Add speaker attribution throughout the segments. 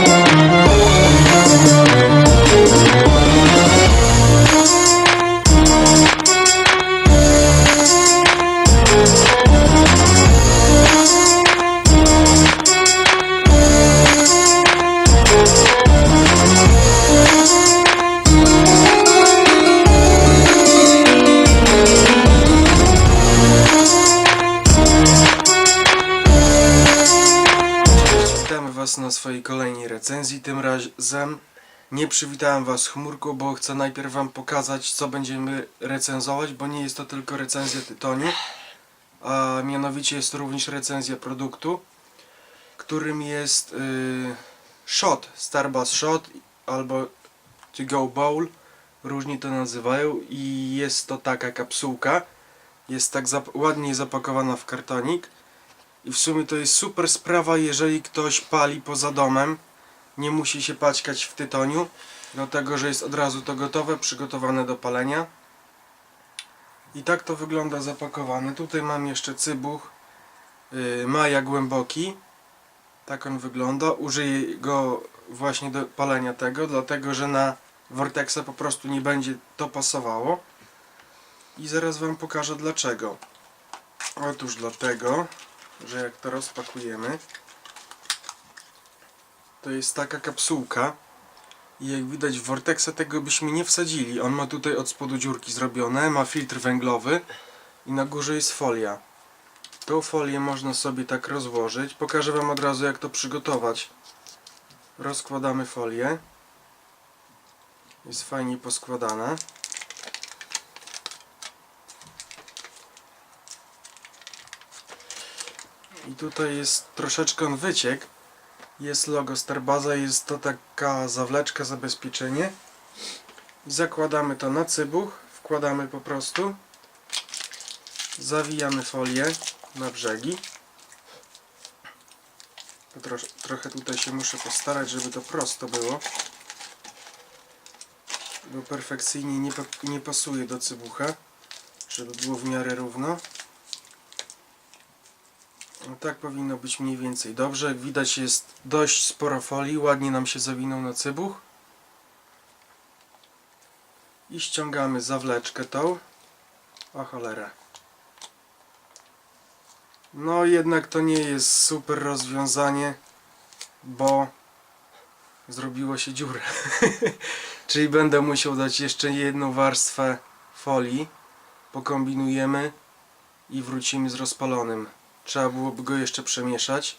Speaker 1: Witamy razem nie przywitałem Was chmurką, bo chcę najpierw Wam pokazać, co będziemy recenzować, bo nie jest to tylko recenzja tytoniu, a mianowicie jest to również recenzja produktu, którym jest yy, Shot, Starbucks Shot albo To Go Bowl, różnie to nazywają i jest to taka kapsułka, jest tak zap ładnie zapakowana w kartonik. I w sumie to jest super sprawa, jeżeli ktoś pali poza domem. Nie musi się paćkać w tytoniu, dlatego że jest od razu to gotowe, przygotowane do palenia. I tak to wygląda zapakowane. Tutaj mam jeszcze cybuch yy, Maja głęboki. Tak on wygląda. Użyję go właśnie do palenia tego, dlatego że na Vortexa po prostu nie będzie to pasowało. I zaraz Wam pokażę dlaczego. Otóż dlatego, że jak to rozpakujemy, to jest taka kapsułka i jak widać w Vortexa tego byśmy nie wsadzili. On ma tutaj od spodu dziurki zrobione, ma filtr węglowy i na górze jest folia. Tą folię można sobie tak rozłożyć. Pokażę Wam od razu jak to przygotować. Rozkładamy folię. Jest fajnie poskładana. I tutaj jest troszeczkę wyciek. Jest logo Starbaza, jest to taka zawleczka, zabezpieczenie. Zakładamy to na cybuch, wkładamy po prostu. Zawijamy folię na brzegi. Trosz, trochę tutaj się muszę postarać, żeby to prosto było. Bo perfekcyjnie nie, nie pasuje do cybucha, żeby było w miarę równo. No tak powinno być mniej więcej dobrze. Jak widać jest dość sporo folii, ładnie nam się zawinął na cybuch. I ściągamy zawleczkę tą. O cholera. No jednak to nie jest super rozwiązanie, bo zrobiło się dziurę. Czyli będę musiał dać jeszcze jedną warstwę folii. Pokombinujemy i wrócimy z rozpalonym. Trzeba byłoby go jeszcze przemieszać.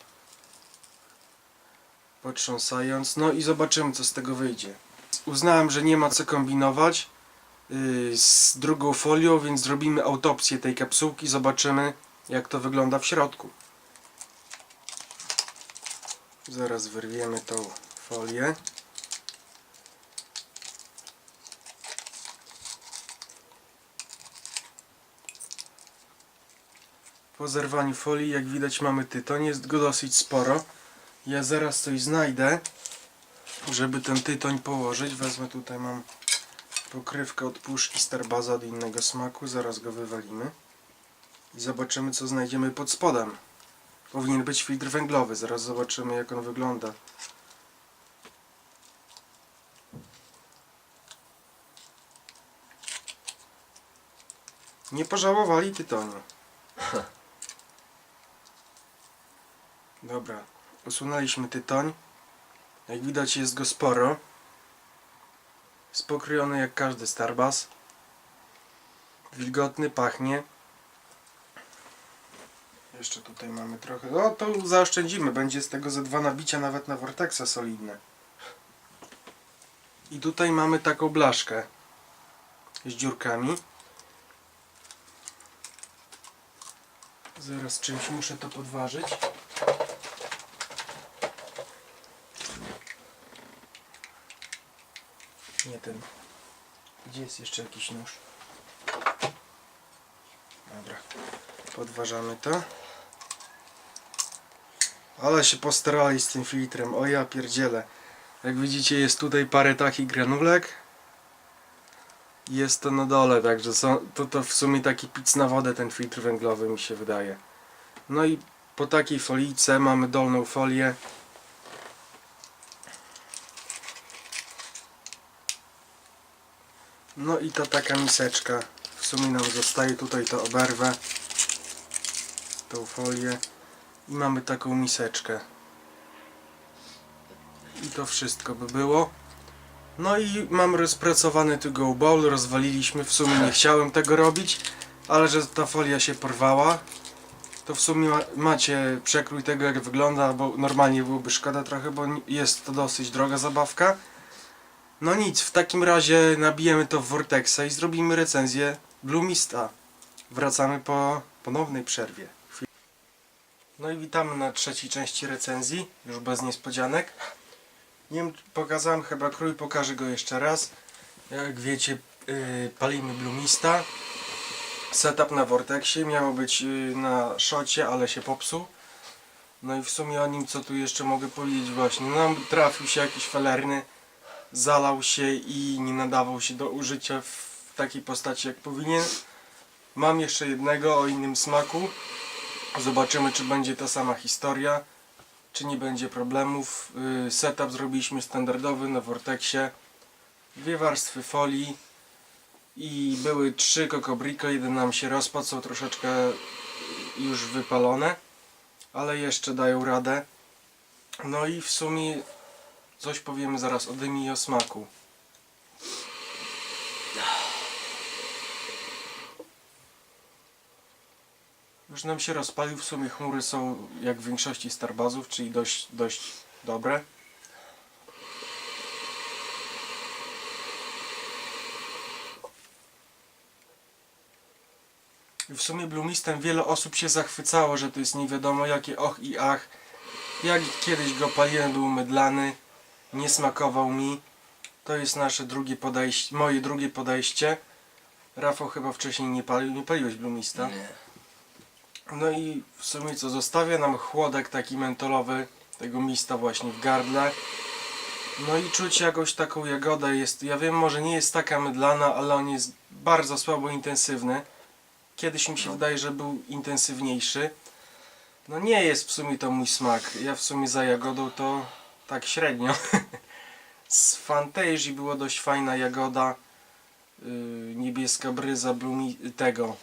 Speaker 1: Potrząsając. No i zobaczymy co z tego wyjdzie. Uznałem, że nie ma co kombinować yy, z drugą folią, więc zrobimy autopsję tej kapsułki. Zobaczymy jak to wygląda w środku. Zaraz wyrwiemy tą folię. Po zerwaniu folii, jak widać, mamy tytoń. Jest go dosyć sporo. Ja zaraz coś znajdę, żeby ten tytoń położyć. Wezmę tutaj, mam pokrywkę od puszki Starbaza od innego smaku. Zaraz go wywalimy. I zobaczymy, co znajdziemy pod spodem. Powinien być filtr węglowy. Zaraz zobaczymy, jak on wygląda. Nie pożałowali tytoniu. Dobra, usunęliśmy tytoń. Jak widać jest go sporo. Jest pokryjony jak każdy Starbus. Wilgotny, pachnie. Jeszcze tutaj mamy trochę. O, to zaoszczędzimy. Będzie z tego ze dwa nabicia nawet na Vortexa solidne. I tutaj mamy taką blaszkę z dziurkami. Zaraz czymś muszę to podważyć. Nie ten. Gdzie jest jeszcze jakiś nóż? Dobra. Podważamy to. Ale się postarali z tym filtrem. O ja pierdzielę. Jak widzicie jest tutaj parę takich granulek. Jest to na dole, także są, to, to w sumie taki pic na wodę ten filtr węglowy mi się wydaje. No i po takiej folijce mamy dolną folię. No i to taka miseczka. W sumie nam zostaje tutaj to oberwę. Tą folię. I mamy taką miseczkę. I to wszystko by było. No i mam rozpracowany tu go bowl, rozwaliliśmy. W sumie nie chciałem tego robić, ale że ta folia się porwała. To w sumie ma, macie przekrój tego jak wygląda, bo normalnie byłoby szkoda trochę, bo jest to dosyć droga zabawka. No nic, w takim razie nabijemy to w Vortexa i zrobimy recenzję Bloomista. Wracamy po ponownej przerwie. No i witamy na trzeciej części recenzji, już bez niespodzianek. Nie pokazałem chyba krój, pokażę go jeszcze raz. Jak wiecie, yy, palimy Bloomista. Setup na Vortexie miało być yy, na szocie, ale się popsuł. No i w sumie o nim co tu jeszcze mogę powiedzieć właśnie. Nam trafił się jakiś felerny zalał się i nie nadawał się do użycia w takiej postaci jak powinien. Mam jeszcze jednego o innym smaku. Zobaczymy czy będzie ta sama historia, czy nie będzie problemów. Yy, Setup zrobiliśmy standardowy na Vortexie. Dwie warstwy folii i były trzy kokobriko, jeden nam się rozpadł, są troszeczkę już wypalone, ale jeszcze dają radę. No i w sumie Coś powiemy zaraz o dymie i o smaku. Już nam się rozpalił, w sumie chmury są jak w większości starbazów, czyli dość, dość dobre. W sumie Bloomistem wiele osób się zachwycało, że to jest nie wiadomo jakie och i ach. Jak kiedyś go paliłem, był mydlany nie smakował mi. To jest nasze drugie podejście, moje drugie podejście. Rafał chyba wcześniej nie palił, nie paliłeś Blumista.
Speaker 2: Nie.
Speaker 1: No i w sumie co, zostawia nam chłodek taki mentolowy tego mista właśnie w gardle. No i czuć jakąś taką jagodę jest, ja wiem może nie jest taka mydlana, ale on jest bardzo słabo intensywny. Kiedyś mi się
Speaker 2: No.
Speaker 1: wydaje, że był intensywniejszy. No nie jest w sumie to mój smak. Ja w sumie za jagodą to tak średnio. Z Fantasy było dość fajna jagoda. Yy, niebieska bryza blumi tego.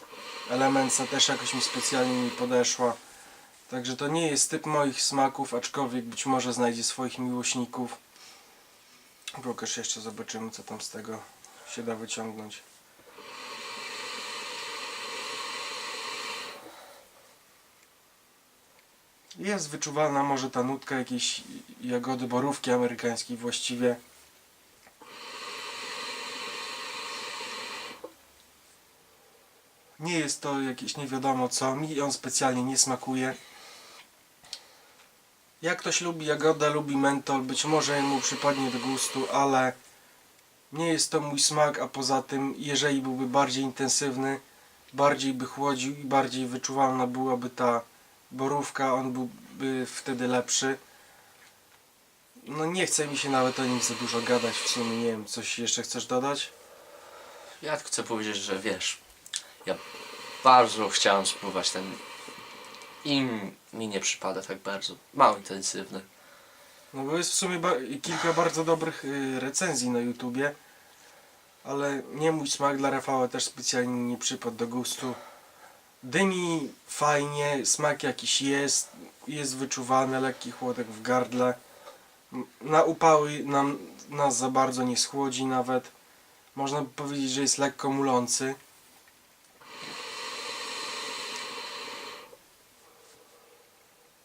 Speaker 1: Elemenca też jakoś mi specjalnie nie podeszła. Także to nie jest typ moich smaków, aczkolwiek być może znajdzie swoich miłośników. Pokaż jeszcze zobaczymy co tam z tego się da wyciągnąć. Jest wyczuwalna może ta nutka jakiejś jagody borówki amerykańskiej właściwie. Nie jest to jakieś nie wiadomo co, mi on specjalnie nie smakuje. Jak ktoś lubi jagodę, lubi mentol, być może mu przypadnie do gustu, ale nie jest to mój smak, a poza tym, jeżeli byłby bardziej intensywny, bardziej by chłodził i bardziej wyczuwalna byłaby ta borówka, on byłby wtedy lepszy. No nie chce mi się nawet o nim za dużo gadać w sumie, nie wiem, coś jeszcze chcesz dodać?
Speaker 2: Ja tylko chcę powiedzieć, że wiesz, ja bardzo chciałem spróbować ten i mi nie przypada tak bardzo. Mało intensywny.
Speaker 1: No bo jest w sumie ba kilka bardzo dobrych y, recenzji na YouTubie, ale nie mój smak dla Rafała też specjalnie nie przypadł do gustu. Dymi fajnie, smak jakiś jest, jest wyczuwalny, lekki chłodek w gardle. Na upały nam, nas za bardzo nie schłodzi nawet. Można by powiedzieć, że jest lekko mulący.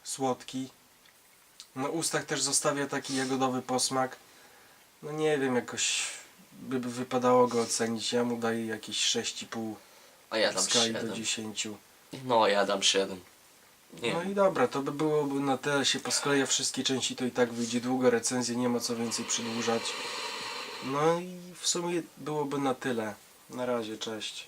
Speaker 1: Słodki. Na ustach też zostawia taki jagodowy posmak. No nie wiem, jakoś by wypadało go ocenić. Ja mu daję jakieś 6,5
Speaker 2: A ja dam
Speaker 1: skali do
Speaker 2: 7.
Speaker 1: 10.
Speaker 2: No, ja dam 7. Nie
Speaker 1: No i dobra, to by byłoby na tyle. Się poskleja wszystkie części, to i tak wyjdzie długa recenzja, nie ma co więcej przedłużać. No i w sumie byłoby na tyle. Na razie, cześć.